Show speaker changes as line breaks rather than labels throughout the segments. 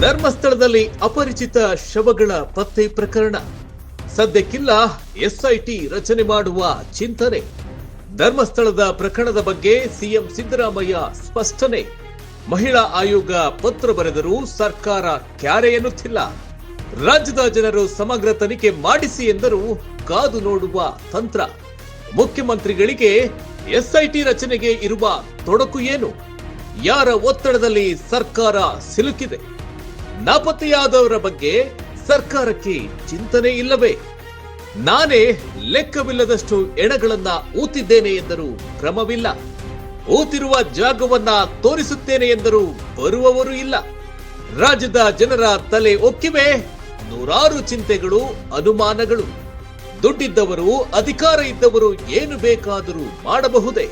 ಧರ್ಮಸ್ಥಳದಲ್ಲಿ ಅಪರಿಚಿತ ಶವಗಳ ಪತ್ತೆ ಪ್ರಕರಣ. ಸದ್ಯಕ್ಕಿಲ್ಲ ಎಸ್ಐಟಿ ರಚನೆ ಮಾಡುವ ಚಿಂತನೆ. ಧರ್ಮಸ್ಥಳದ ಪ್ರಕರಣದ ಬಗ್ಗೆ ಸಿಎಂ ಸಿದ್ದರಾಮಯ್ಯ ಸ್ಪಷ್ಟನೆ. ಮಹಿಳಾ ಆಯೋಗ ಪತ್ರ ಬರೆದರೂ ಸರ್ಕಾರ ಕ್ಯಾರೆ ಎನ್ನುತ್ತಿಲ್ಲ. ರಾಜ್ಯದ ಜನರು ಸಮಗ್ರ ತನಿಖೆ ಮಾಡಿಸಿ ಎಂದರು ಕಾದು ನೋಡುವ ತಂತ್ರ. ಮುಖ್ಯಮಂತ್ರಿಗಳಿಗೆ ಎಸ್ಐಟಿ ರಚನೆಗೆ ಇರುವ ತೊಡಕು ಏನು? ಯಾರ ಒತ್ತಡದಲ್ಲಿ ಸರ್ಕಾರ ಸಿಲುಕಿದೆ? ನಾಪತ್ತೆಯಾದವರ ಬಗ್ಗೆ ಸರ್ಕಾರಕ್ಕೆ ಚಿಂತನೆ ಇಲ್ಲವೇ? ನಾನೇ ಲೆಕ್ಕವಿಲ್ಲದಷ್ಟು ಎಣಗಳನ್ನ ಊತಿದ್ದೇನೆ ಎಂದರೂ ಕ್ರಮವಿಲ್ಲ. ಊತಿರುವ ಜಾಗವನ್ನ ತೋರಿಸುತ್ತೇನೆ ಎಂದರೂ ಬರುವವರು ಇಲ್ಲ. ರಾಜ್ಯದ ಜನರ ತಲೆ ಒಕ್ಕಿವೆ, ನೂರಾರು ಚಿಂತೆಗಳು, ಅನುಮಾನಗಳು. ದುಡ್ಡಿದ್ದವರು, ಅಧಿಕಾರ ಇದ್ದವರು ಏನು ಬೇಕಾದರೂ ಮಾಡಬಹುದೇ?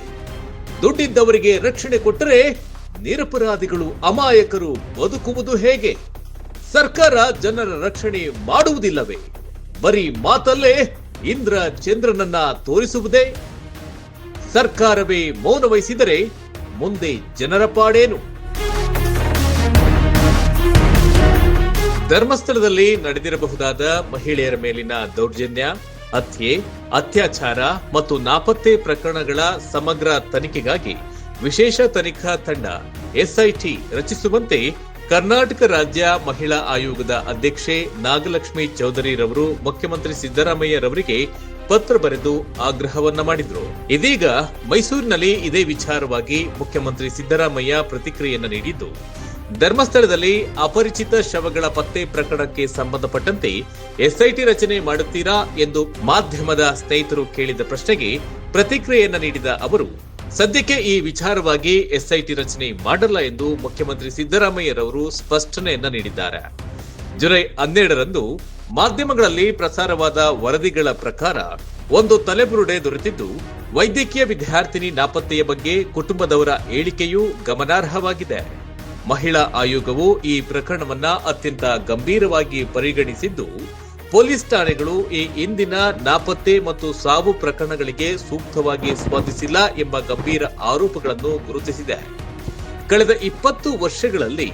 ದುಡ್ಡಿದ್ದವರಿಗೆ ರಕ್ಷಣೆ ಕೊಟ್ಟರೆ ನಿರಪರಾಧಿಗಳು, ಅಮಾಯಕರು ಬದುಕುವುದು ಹೇಗೆ? ಸರ್ಕಾರ ಜನರ ರಕ್ಷಣೆ ಮಾಡುವುದಿಲ್ಲವೇ? ಬರೀ ಮಾತಲ್ಲೇ ಇಂದ್ರ ಚಂದ್ರನನ್ನ ತೋರಿಸುವುದೇ? ಸರ್ಕಾರವೇ ಮೌನ ವಹಿಸಿದರೆ ಮುಂದೆ ಜನರ ಪಾಡೇನು? ಧರ್ಮಸ್ಥಳದಲ್ಲಿ ನಡೆದಿರಬಹುದಾದ ಮಹಿಳೆಯರ ಮೇಲಿನ ದೌರ್ಜನ್ಯ, ಹತ್ಯೆ, ಅತ್ಯಾಚಾರ ಮತ್ತು ನಾಪತ್ತೆ ಪ್ರಕರಣಗಳ ಸಮಗ್ರ ತನಿಖೆಗಾಗಿ ವಿಶೇಷ ತನಿಖಾ ತಂಡ ಎಸ್ಐಟಿ ರಚಿಸುವಂತೆ ಕರ್ನಾಟಕ ರಾಜ್ಯ ಮಹಿಳಾ ಆಯೋಗದ ಅಧ್ಯಕ್ಷೆ ನಾಗಲಕ್ಷ್ಮಿ ಚೌಧರಿರವರು, ಮುಖ್ಯಮಂತ್ರಿ ಸಿದ್ದರಾಮಯ್ಯರವರಿಗೆ ಪತ್ರ ಬರೆದು ಆಗ್ರಹವನ್ನ ಮಾಡಿದ್ರು. ಇದೀಗ ಮೈಸೂರಿನಲ್ಲಿ ಇದೇ ವಿಚಾರವಾಗಿ ಮುಖ್ಯಮಂತ್ರಿ ಸಿದ್ದರಾಮಯ್ಯ ಪ್ರತಿಕ್ರಿಯೆಯನ್ನ ನೀಡಿದ್ದು, ಧರ್ಮಸ್ಥಳದಲ್ಲಿ ಅಪರಿಚಿತ ಶವಗಳ ಪತ್ತೆ ಪ್ರಕರಣಕ್ಕೆ ಸಂಬಂಧಪಟ್ಟಂತೆ ಎಸ್ಐಟಿ ರಚನೆ ಮಾಡುತ್ತೀರಾ ಎಂದು ಮಾಧ್ಯಮದ ಸ್ನೇಹಿತರು ಕೇಳಿದ ಪ್ರಶ್ನೆಗೆ ಪ್ರತಿಕ್ರಿಯೆಯನ್ನ ನೀಡಿದ ಅವರು ಸದ್ಯಕ್ಕೆ ಈ ವಿಚಾರವಾಗಿ ಎಸ್ಐಟಿ ರಚನೆ ಮಾಡಲ್ಲ ಎಂದು ಮುಖ್ಯಮಂತ್ರಿ ಸಿದ್ದರಾಮಯ್ಯರವರು ಸ್ಪಷ್ಟನೆಯನ್ನ ನೀಡಿದ್ದಾರೆ. ಜುಲೈ ಹನ್ನೆರಡರಂದು ಮಾಧ್ಯಮಗಳಲ್ಲಿ ಪ್ರಸಾರವಾದ ವರದಿಗಳ ಪ್ರಕಾರ ಒಂದು ತಲೆಬುರುಡೆ ದೊರೆತಿದ್ದು, ವೈದ್ಯಕೀಯ ವಿದ್ಯಾರ್ಥಿನಿ ನಾಪತ್ತೆಯ ಬಗ್ಗೆ ಕುಟುಂಬದವರ ಹೇಳಿಕೆಯೂ ಗಮನಾರ್ಹವಾಗಿದೆ. ಮಹಿಳಾ ಆಯೋಗವು ಈ ಪ್ರಕರಣವನ್ನ ಅತ್ಯಂತ ಗಂಭೀರವಾಗಿ ಪರಿಗಣಿಸಿದ್ದು ಪೊಲೀಸ್ ಠಾಣೆಗಳು ಈ ಇಂದಿನ ನಾಪತ್ತೆ ಮತ್ತು ಸಾವು ಪ್ರಕರಣಗಳಿಗೆ ಸೂಕ್ತವಾಗಿ ಸ್ಪಂದಿಸಿಲ್ಲ ಎಂಬ ಗಂಭೀರ ಆರೋಪಗಳನ್ನು ಗುರುತಿಸಿದೆ. ಕಳೆದ ಇಪ್ಪತ್ತು ವರ್ಷಗಳಲ್ಲಿ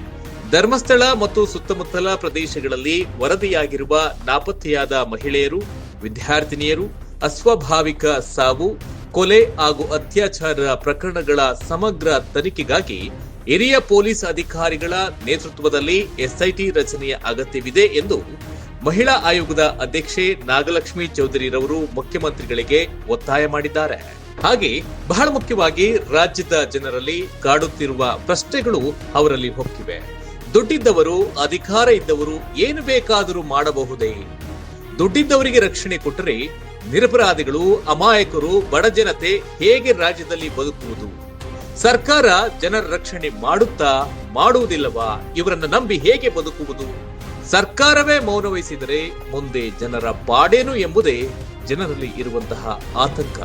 ಧರ್ಮಸ್ಥಳ ಮತ್ತು ಸುತ್ತಮುತ್ತಲ ಪ್ರದೇಶಗಳಲ್ಲಿ ವರದಿಯಾಗಿರುವ ನಾಪತ್ತೆಯಾದ ಮಹಿಳೆಯರು, ವಿದ್ಯಾರ್ಥಿನಿಯರು, ಅಸ್ವಾಭಾವಿಕ ಸಾವು, ಕೊಲೆ ಹಾಗೂ ಅತ್ಯಾಚಾರ ಪ್ರಕರಣಗಳ ಸಮಗ್ರ ತನಿಖೆಗಾಗಿ ಹಿರಿಯ ಪೊಲೀಸ್ ಅಧಿಕಾರಿಗಳ ನೇತೃತ್ವದಲ್ಲಿ ಎಸ್ಐಟಿ ರಚನೆಯ ಅಗತ್ಯವಿದೆ ಎಂದು ಮಹಿಳಾ ಆಯೋಗದ ಅಧ್ಯಕ್ಷೆ ನಾಗಲಕ್ಷ್ಮಿ ಚೌಧರಿರವರು ಮುಖ್ಯಮಂತ್ರಿಗಳಿಗೆ ಒತ್ತಾಯ ಮಾಡಿದ್ದಾರೆ. ಹಾಗೆ ಬಹಳ ಮುಖ್ಯವಾಗಿ ರಾಜ್ಯದ ಜನರಲ್ಲಿ ಕಾಡುತ್ತಿರುವ ಪ್ರಶ್ನೆಗಳು ಅವರಲ್ಲಿ ಹೊಕ್ಕಿವೆ. ದುಡ್ಡಿದ್ದವರು, ಅಧಿಕಾರ ಇದ್ದವರು ಏನು ಬೇಕಾದರೂ ಮಾಡಬಹುದೇ? ದುಡ್ಡಿದ್ದವರಿಗೆ ರಕ್ಷಣೆ ಕೊಟ್ಟರೆ ನಿರಪರಾಧಿಗಳು, ಅಮಾಯಕರು, ಬಡ ಜನತೆ ಹೇಗೆ ರಾಜ್ಯದಲ್ಲಿ ಬದುಕುವುದು? ಸರ್ಕಾರ ಜನರ ರಕ್ಷಣೆ ಮಾಡುತ್ತಾ, ಮಾಡುವುದಿಲ್ಲವಾ? ಇವರನ್ನ ನಂಬಿ ಹೇಗೆ ಬದುಕುವುದು? ಸರ್ಕಾರವೇ ಮೌನವಹಿಸಿದರೆ ಮುಂದೆ ಜನರ ಪಾಡೇನು ಎಂಬುದೇ ಜನರಲ್ಲಿ ಇರುವಂತಹ ಆತಂಕ.